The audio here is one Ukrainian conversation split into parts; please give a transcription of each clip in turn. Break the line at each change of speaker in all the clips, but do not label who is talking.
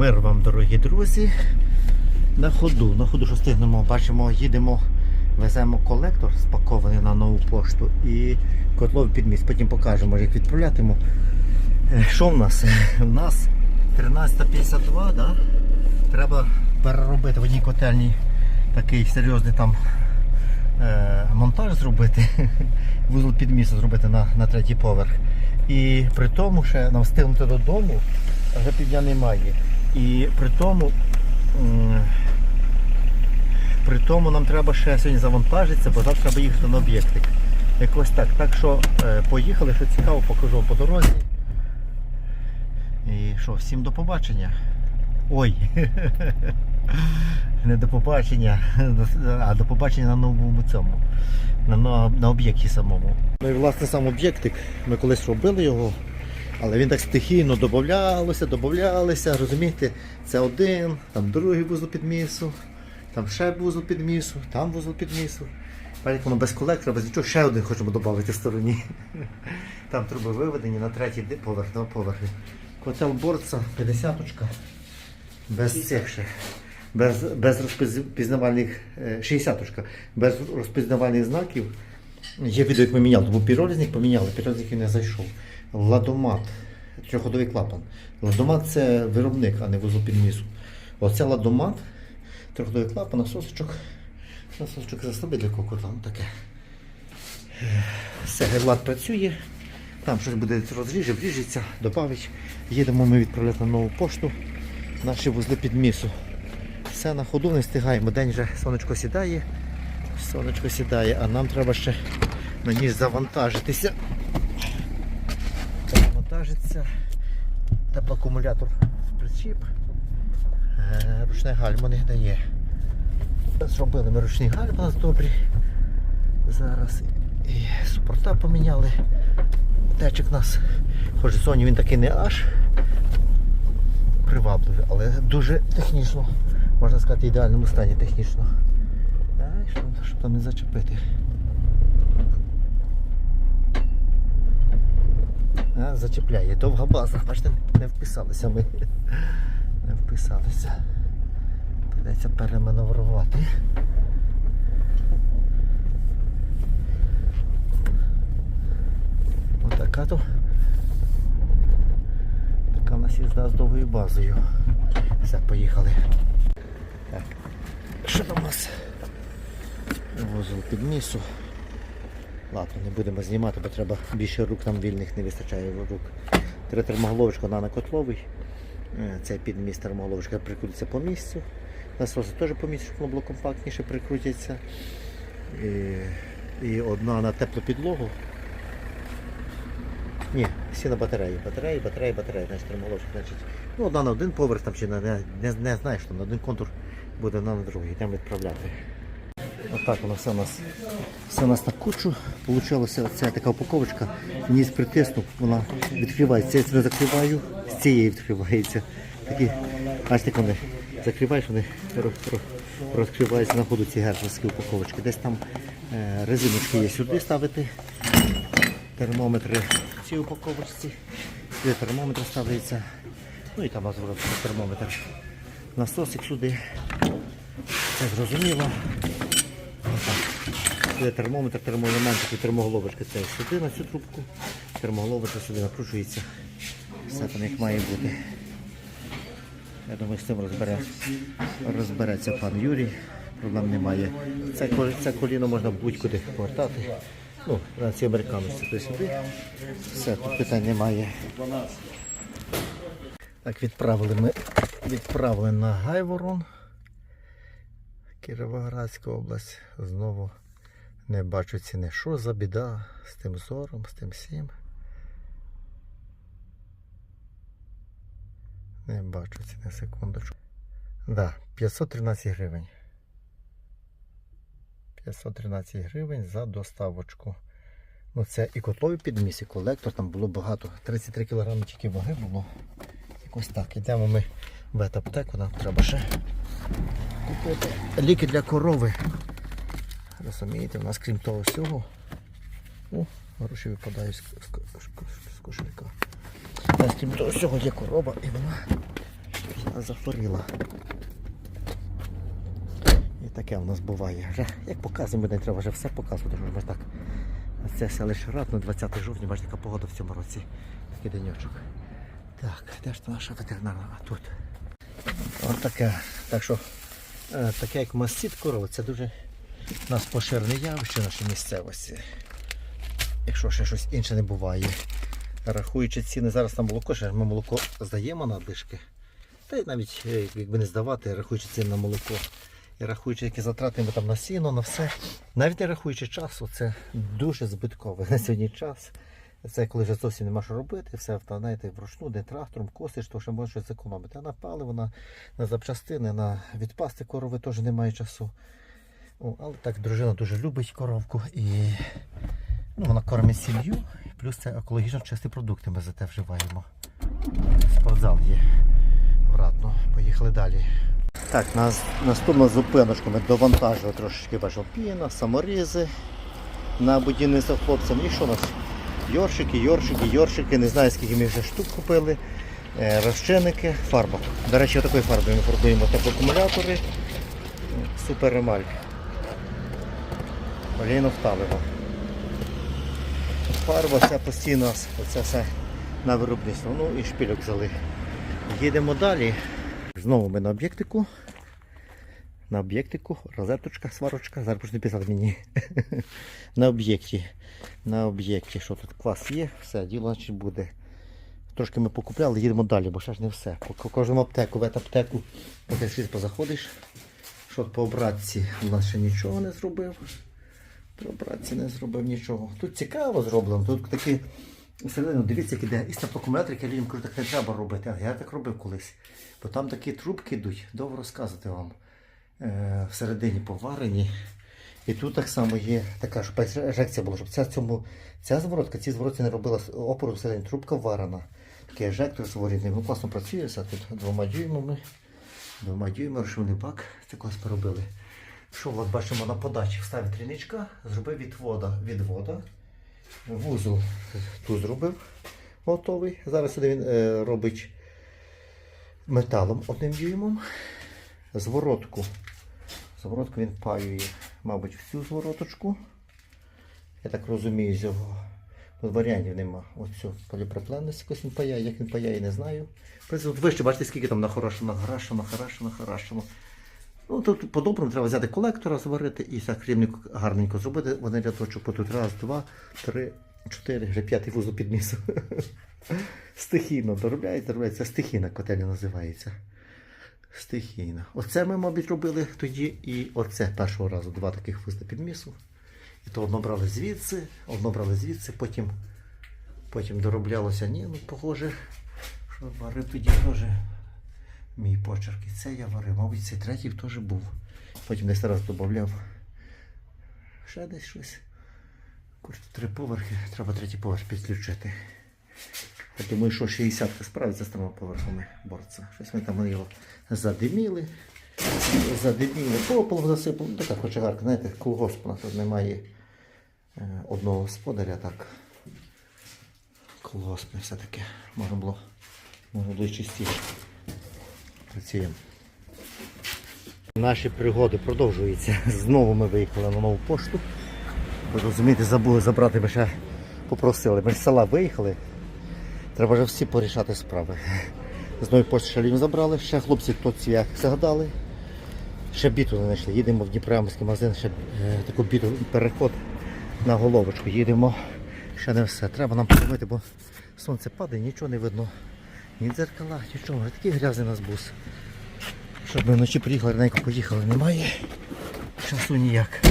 Мир вам, дорогі друзі. На ходу, на ходу, що стигнемо, бачимо, їдемо, веземо колектор спакований на нову пошту і котловий підміст. Потім покажемо, як відправлятиму. Е, Що в нас? У нас 13.52, да? треба переробити в одній котельні такий серйозний там е, монтаж зробити, вузол підмісту зробити на, на третій поверх. І при тому ще нам встигнути додому, вже півдня немає. І при тому, при тому нам треба ще сьогодні завантажитися, бо завтра треба їхати на об'єктик. Якось так. Так що е, поїхали, що цікаво, покажу вам по дорозі. І що, всім до побачення. Ой, не до побачення, а до побачення на новому цьому, на, на, на об'єкті самому. Ну і власне сам об'єктик, ми колись робили його, але він так стихійно додавалося, додавалося, розумієте, це один, там другий вузол підмісу, там ще вузол підмісу, там вузол підмісу. Воно без колектора, без нічого, ще один хочемо додати в стороні. Там труби виведені на третій поверх, на поверхі. Котел борца, 50-очка. Без цих ще. Без, без розпізнавальних, е, 60-очка, без розпізнавальних знаків. Є відео, як ми міняли, то був піролізник, поміняли, піролізник не зайшов. Ладомат, трьохходовий клапан. Ладомат це виробник, а не вузол підмісу. Оце ладомат, трьохходовий клапан, насосочок. Насосочок заслаби для коку там таке. Все, гедлат працює. Там щось буде розріже, вріжеться, додавить. Їдемо ми відправляти на нову пошту. Наші вузли підмісу. Все на ходу не встигаємо. День вже сонечко сідає. Сонечко сідає, а нам треба ще на ніж завантажитися. Завантажиться. Теплоакумулятор в причіп. Е, Ручне гальмо не дає. Зробили ми ручний гальм у нас добрі. Зараз і супорта поміняли. Течик у нас, хоч зоні він такий не аж привабливий, але дуже технічно, можна сказати, в ідеальному стані технічно. Щоб там не зачепити. А, зачепляє. Довга база. Бачите, не вписалися ми. Не вписалися. Придеться переманеврувати. Отака то. Така в нас їзда з довгою базою. Все, поїхали. Так. Що там у нас? Вузол під місу. Ладно, не будемо знімати, бо треба більше рук нам вільних не вистачає рук. Три термоголовочка на котловий. Е, Це підміс термоголовочка прикрутиться по місцю. Насоси теж по місцю, щоб воно було компактніше прикрутяться. І, і одна на теплу підлогу. Ні, всі на батареї. Батареї, батареї, батареї. Значить, термоголовочка, значить. Ну, одна на один поверх там чи на не, не, не знаєш, що на один контур буде одна на другий. Йдемо відправляти. Отак воно все у нас все у нас на кучу. Получилося оця така упаковочка. Ніс притиснув, вона відкривається. Я себе закриваю, з цієї відкривається. Такі, бачите, як вони закриваєш, вони роз- роз- розкриваються на ходу ці герцогські упаковочки. Десь там е, резиночки є сюди ставити. Термометри в цій упаковочці. Сюди термометр ставиться. Ну і там розворот термометр. Насосик сюди. Це зрозуміло. Це термометр, термоелемент, і термоголовочка це сюди на цю трубку, термоголовочка сюди накручується. Все там як має бути. Я думаю, з цим розбере, розбереться пан Юрій. Проблем немає. Це, це коліно можна будь-куди повертати. Ну, на ці американці то сюди. Все, тут питань немає. Так, відправили ми відправили на Гайворон. Кіровоградська область. Знову не бачу ціни. Що за біда з тим зором, з тим всім? Не бачу ціни, секундочку. Да, 513 гривень. 513 гривень за доставочку. Ну це і котловий підміс, і колектор, там було багато. 33 кг тільки ваги було. Якось так. Йдемо ми в ветаптеку, нам треба ще купити ліки для корови. Розумієте, у нас крім того всього. О, гроші випадають з, з, кошелька. У нас крім того всього є корова і вона захворіла. І таке в нас буває. Вже, як показуємо, не треба вже все показувати, ми так. Це селище Ратно, 20 жовтня, бачите, така погода в цьому році. Такий денечок. Так, де ж та наша ветеринарна? А тут. Ось таке. Так що, е, таке як мастит корови, це дуже у нас поширене явище в нашій місцевості. Якщо ще щось інше не буває. Рахуючи ціни зараз на молоко, ще ми молоко здаємо на дишки. Та й навіть е, якби не здавати, рахуючи ціни на молоко. І рахуючи, які затрати ми там на сіно, на все. Навіть не рахуючи часу, це дуже збитково на сьогодні час. Це коли вже зовсім нема що робити, все знаєте, вручну, де трактором косиш, то ще можна щось зекономити. А на паливо, на, на запчастини, на відпасти корови теж немає часу. Але так дружина дуже любить коровку і ну, вона кормить сім'ю, плюс це екологічно чисті продукти ми за те вживаємо. Спортзал є. Вратно. Поїхали далі. Так, на наступну зупиночку ми довантажили трошечки бачимо піна, саморізи на будівництво хлопцям. І що у нас? Йоршики, йоршики, йоршики, не знаю скільки ми вже штук купили. Е, розчинники, фарба. До речі, такою фарбою ми фарбуємо. Супер емаль. Олійно-вталева. Фарба вся постійно, оце все на виробництво. Ну і шпильок взяли. Їдемо далі. Знову ми на об'єктику. На об'єктику, розеточка, сварочка. Зараз почне писати мені. на об'єкті. На об'єкті. Що тут клас є, все, діло значить буде. Трошки ми покупляли, їдемо далі, бо ще ж не все. По кожному аптеку, в аптеку, поки світ позаходиш. Що по обратці у нас ще нічого не зробив. По не зробив нічого. Тут цікаво зроблено. Тут такі всередину, дивіться, як іде. І які людям кажуть, так не треба робити. А я так робив колись. Бо там такі трубки йдуть, довго розказувати вам. Е, всередині поварені. І тут так само є така, щоб ежекція була, щоб ця, цьому, ця зворотка, ці зворотці не робила опору всередині. Трубка варена. Такий ежектор зворотний. Ну, класно працює тут двома дюймами. Двома дюймами, розшивний бак. Це клас поробили. Що от бачимо на подачі? Вставив тріничка, зробив відвода, відвода. Вузол тут зробив готовий. Зараз сюди він е, робить металом одним дюймом. Зворотку. Зворотку він паює, мабуть, всю звороточку. Я так розумію, з його варіантів нема. Оцю поліпропленність якось він паяє, як він паяє, не знаю. Тут вище, бачите, скільки там нахорошено, нахарашено, нахарашено, нахарашено. Ну, тут по-доброму треба взяти колектора, зварити і так гарненько зробити. Вони рядочок тут раз, два, три, чотири, вже п'ятий вузол підніс. Стихійно доробляється, доробляється. Стихійна котельня називається. Стихійно. Оце ми, мабуть, робили тоді і оце першого разу. Два таких вузла підмісу. І то одно брали звідси, одно брали звідси, потім, потім дороблялося. Ні, ну похоже, що варив тоді теж мій почерк. І це я варив. Мабуть, цей третій теж був. Потім десь раз додавав. Ще десь щось. Курчу, три поверхи, треба третій поверх підключити. Я думаю, що 60 справиться з трьома поверхами борця. Щось ми там його задиміли. Задиміли, попелом засипали. Ну, Така кочегарка, знаєте, колгосп у нас тут немає е, одного господаря, так. Колгосп все таке. Можна було, можна було чистіше. Працюємо. Наші пригоди продовжуються. Знову ми виїхали на нову пошту. Ви розумієте, забули забрати, ми ще попросили. Ми з села виїхали. Треба вже всі порішати справи. З нової пошти ще забрали, ще хлопці тут як згадали. Ще біту не знайшли. Їдемо в Дніпромський магазин, ще е, таку біту переход на головочку. Їдемо. Ще не все. Треба нам помити, бо сонце падає, нічого не видно. Ні дзеркала, нічого. Вже Такий грязний у нас бус. Щоб ми вночі приїхали, раненько поїхали, немає. Часу ніяк.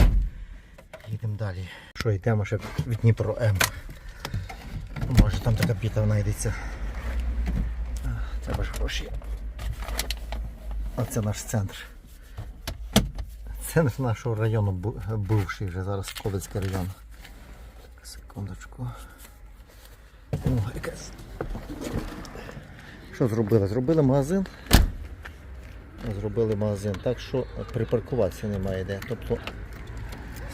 Їдемо далі. Що йдемо ще в Дніпро М. Може там така піта знайдеться. Треба ж гроші. Оце наш центр. Центр нашого району бувший вже зараз Ковицький район. Так, секундочку. О, якась. Що зробили? Зробили магазин. Зробили магазин, так що припаркуватися немає де. Тобто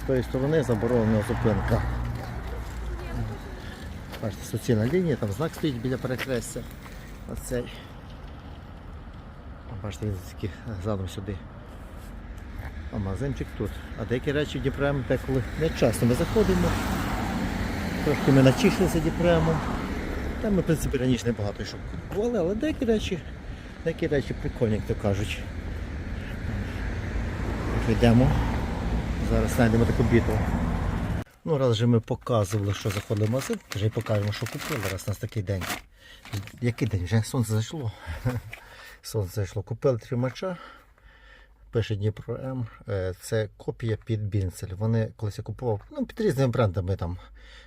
з тої сторони заборонена зупинка. Бачите, суцільна лінія, там знак стоїть біля перехрестя. Оцей. Бачите, він тільки задом сюди. А магазинчик тут. А деякі речі діпрем деколи не часто ми заходимо. Трошки ми начислилися діпремом. Там ми, в принципі, раніше небагато що купували, але деякі речі, деякі речі прикольні, як то кажуть. Йдемо. Зараз знайдемо таку біту. Ну, раз вже ми показували, що заходили в магазин, вже й покажемо, що купили. Раз у нас такий день. Який день? Вже сонце зайшло. Сонце зайшло. Купили тримача. Пише Дніпро М. Е, Це копія під Бінцель. Вони колись я купував ну, під різними брендами там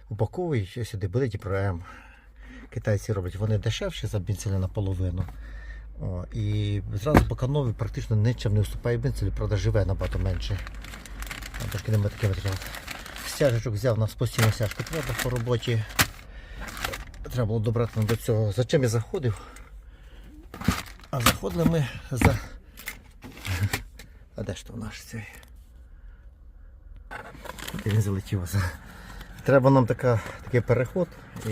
упаковують сюди, були Дніпро М. Китайці роблять, вони дешевші за бінцеля наполовину. О, і зразу по новий практично нічим не уступає бінцелю, правда живе набагато менше. Трошки нема такий матеріал. Стяжечок взяв, нас постійно стяжку треба по роботі. Треба було добрати до цього. Зачем я заходив? А заходили ми за. А де ж то наш цей? Він залетів. За- Треба нам така, такий переход і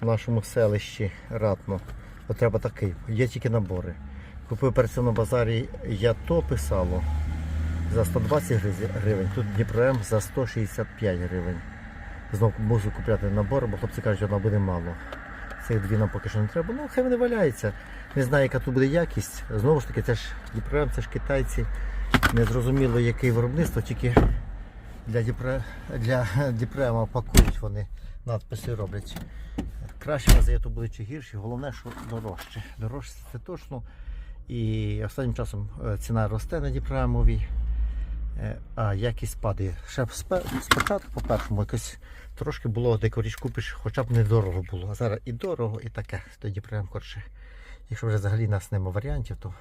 в нашому селищі ратно. От треба такий. Є тільки набори. Купив перед на базарі то писало за 120 гривень, тут Дніпром за 165 гривень. Знову мушу купляти набор, бо хлопці кажуть, що воно буде мало. Цих дві нам поки що не треба. Ну, хай вони валяються. Не знаю, яка тут буде якість. Знову ж таки, це ж Дніпром, це ж китайці. Не зрозуміло, яке виробництво, тільки для Дніпрема пакують вони, надписи роблять. В то буде чи гірше, головне, що дорожче. Дорожче це точно. І останнім часом е, ціна росте на Дніпремовій, е, а якість падає. Ще спочатку, по-першому, якось трошки було деяку річ купиш, хоча б недорого було. А зараз і дорого, і таке. То Дніпрем коротше. Якщо вже взагалі нас нема варіантів, то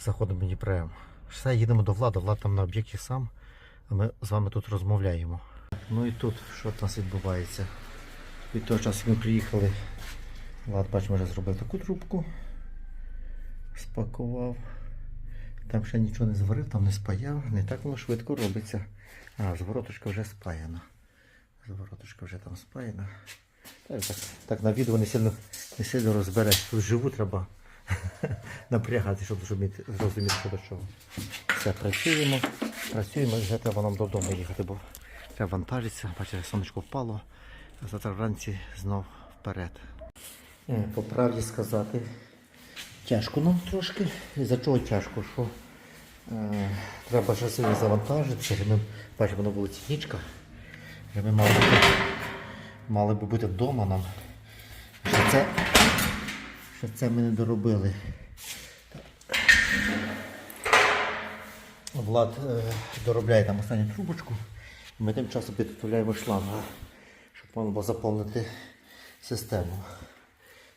заходимо в Дніпрем. Все, їдемо до влади, влад там на об'єкті сам, а ми з вами тут розмовляємо. Ну і тут що в нас відбувається. Від того часу, ми приїхали, Влад, бачимо, вже зробив таку трубку спакував. Там ще нічого не зварив, там не спаяв, не так воно швидко робиться. А, звороточка вже спаяна. Звороточка вже там спаяна. Так, так, так на відео не сильно, не сильно розбереш. Тут живу треба напрягати, щоб зрозуміти, зрозуміти, що до чого. Все, працюємо, працюємо, вже треба нам додому їхати, бо треба вантажитися. Бачите, сонечко впало, завтра вранці знов вперед. Е, По правді сказати, Тяжко нам трошки. За чого тяжко? Що е, треба ще сьогодні завантажитися. Ми бачимо на вулиці нічка. Ми мали, бути, мали би бути вдома нам. Що це, що це ми не доробили. Влад е, доробляє там останню трубочку. Ми тим часом підготовляємо шланга, щоб можна було заповнити систему.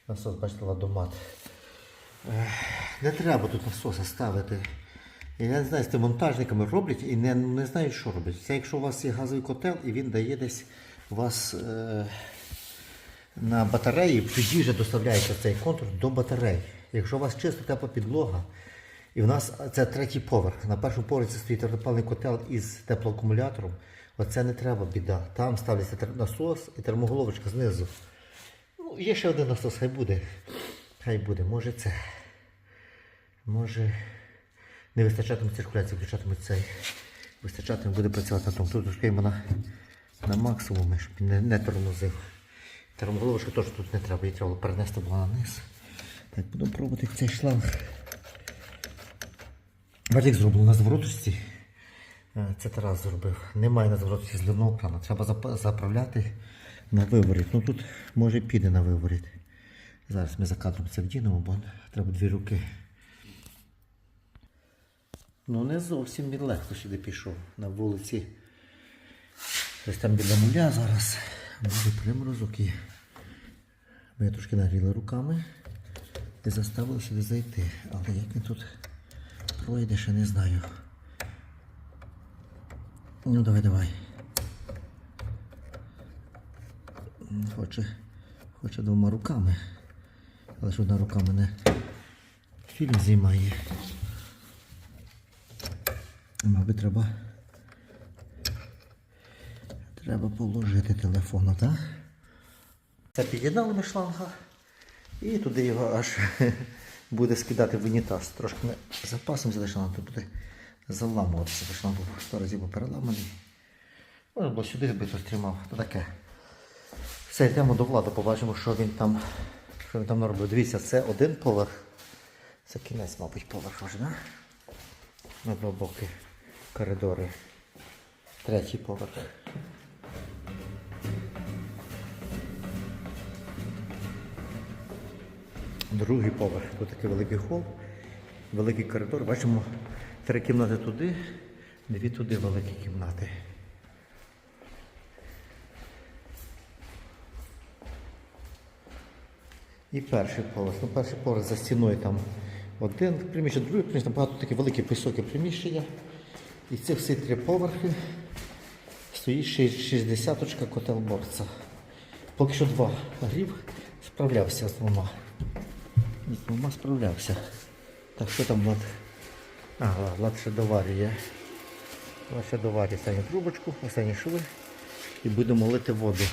Насос, бачите, ладомат. Не треба тут насоси ставити. Я не знаю, з тими монтажниками роблять і не, не знають, що роблять. Це якщо у вас є газовий котел і він дає десь у вас е, на батареї, тоді вже доставляється цей контур до батарей. Якщо у вас чисто тепла підлога, і в нас це третій поверх. На першому поверсі стоїть твердопаливний котел із теплоакумулятором. Оце не треба біда. Там ставиться тер- насос і термоголовочка знизу. Ну, є ще один насос, хай буде. Хай буде, може це. Може не вистачатиме циркуляції, включатиме цей. Вистачатиме буде працювати на тому. Тут трошки йому на, на максимум, щоб не, не тормозив. Термоголовочка теж тут не треба, її треба перенести була на низ. Так, будемо пробувати цей шланг. Як зроблено на звороточці. Е, Це Тарас зробив. Немає на звороточці зливного крана. Треба заправляти на виворіт. Ну тут може піде на виворіт. Зараз ми за кадром це вдінемо, бо треба дві руки. Ну не зовсім він легко сюди пішов. На вулиці. Ось там біля муля зараз. Буде приморозок і ми трошки нагріли руками і заставили сюди зайти. Але як він тут пройде, ще не знаю. Ну давай, давай. Хоче, хоче двома руками. Але ж одна рука мене фільм знімає. Мабуть, треба. Треба положити телефон, так? Це під'єднали ми шланга і туди його аж буде скидати в унітаз. Трошки ми запасом нам тут буде заламуватися, бо нам був сто разів переламаний. Може було сюди би тримав. То таке. Все, йдемо до влади, побачимо, що він там, що він там наробив. Дивіться, це один поверх. Це кінець, мабуть, поверх вже, да? На два боки коридори. Третій поверх. Другий поверх. Тут такий великий хол, великий коридор. Бачимо три кімнати туди, дві туди великі кімнати. І перший поверх. Ну, перший поверх за стіною там один приміщення, другий приміщення, багато такі великі високі приміщення. І ці всі три поверхи стоїть ще 60 котел борця. Поки що два грів справлявся з двома. З двома справлявся. Так що там Влад? Ага, Влад ще доварює. Влад ще доварює останню трубочку, останні шви і будемо лити воду.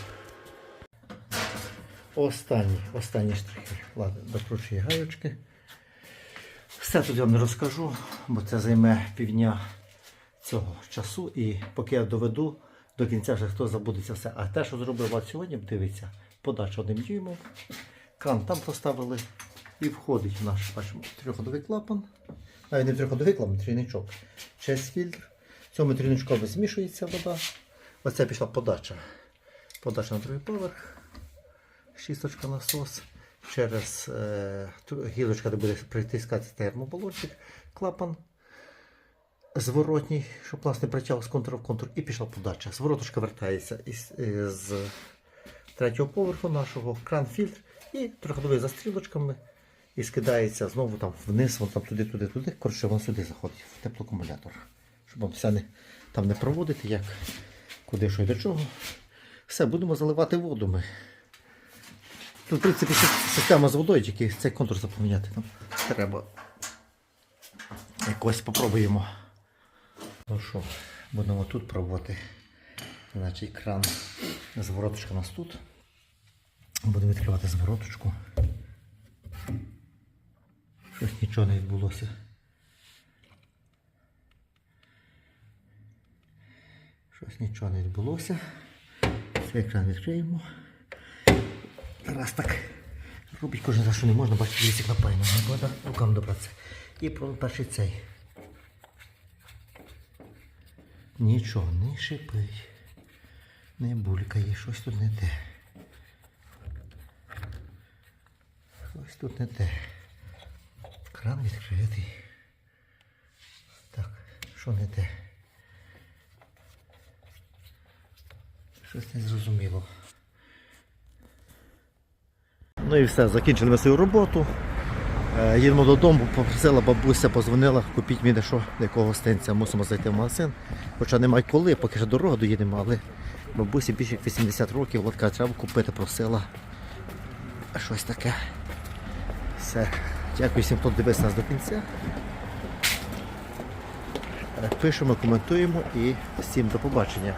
Останні, останні штрихи. Ладно, докручує гаючки. Все тут я вам не розкажу, бо це займе півдня цього часу. І поки я доведу до кінця, вже хто забудеться все. А те, що зробив сьогодні, дивіться, подача одним дюймом. Кран там поставили і входить в наш бачимо, трьохходовий клапан. А не трьохходовий клапан, трійничок. Через фільтр. В цьому трійничкові змішується вода. Оце пішла подача. Подача на другий поверх шісточка насос. Через е, гілочка, де буде притискатися термобалончик, клапан зворотній, щоб власне притяг з контуру в контур, і пішла подача. Звороточка вертається із, з третього поверху нашого, кран фільтр і трьохходовий за стрілочками. І скидається знову там вниз, вон там туди, туди, туди. Коротше, воно сюди заходить, в теплоакумулятор. Щоб вам все не, там не проводити, як, куди, що і до чого. Все, будемо заливати воду ми. Тут, в принципі, система з водою, тільки цей контур запам'ятати. Ну, треба. Якось попробуємо. Ну що, будемо тут пробувати. Значить, кран звороточка у нас тут. Будемо відкривати звороточку. Щось нічого не відбулося. Щось нічого не відбулося. Цей кран відкриємо. Раз так робить кожен раз, що не можна, бачите, дивіться, як напайно, не рукам добратися. І перший цей. Нічого не шипить, не булькає, щось тут не те. Щось тут не те. Кран відкритий. Так, що не те? Щось не зрозуміло. Ну і все, закінчили ми свою роботу. Е, Їдемо додому, попросила бабуся, позвонила, купіть мені що, якого гостинця, мусимо зайти в магазин. Хоча немає коли, поки ще дорога доїдемо, але бабусі більше як 80 років, лодка треба купити, просила. Щось таке. Все. Дякую всім, хто дивився нас до кінця. Е, Пишемо, коментуємо і всім до побачення.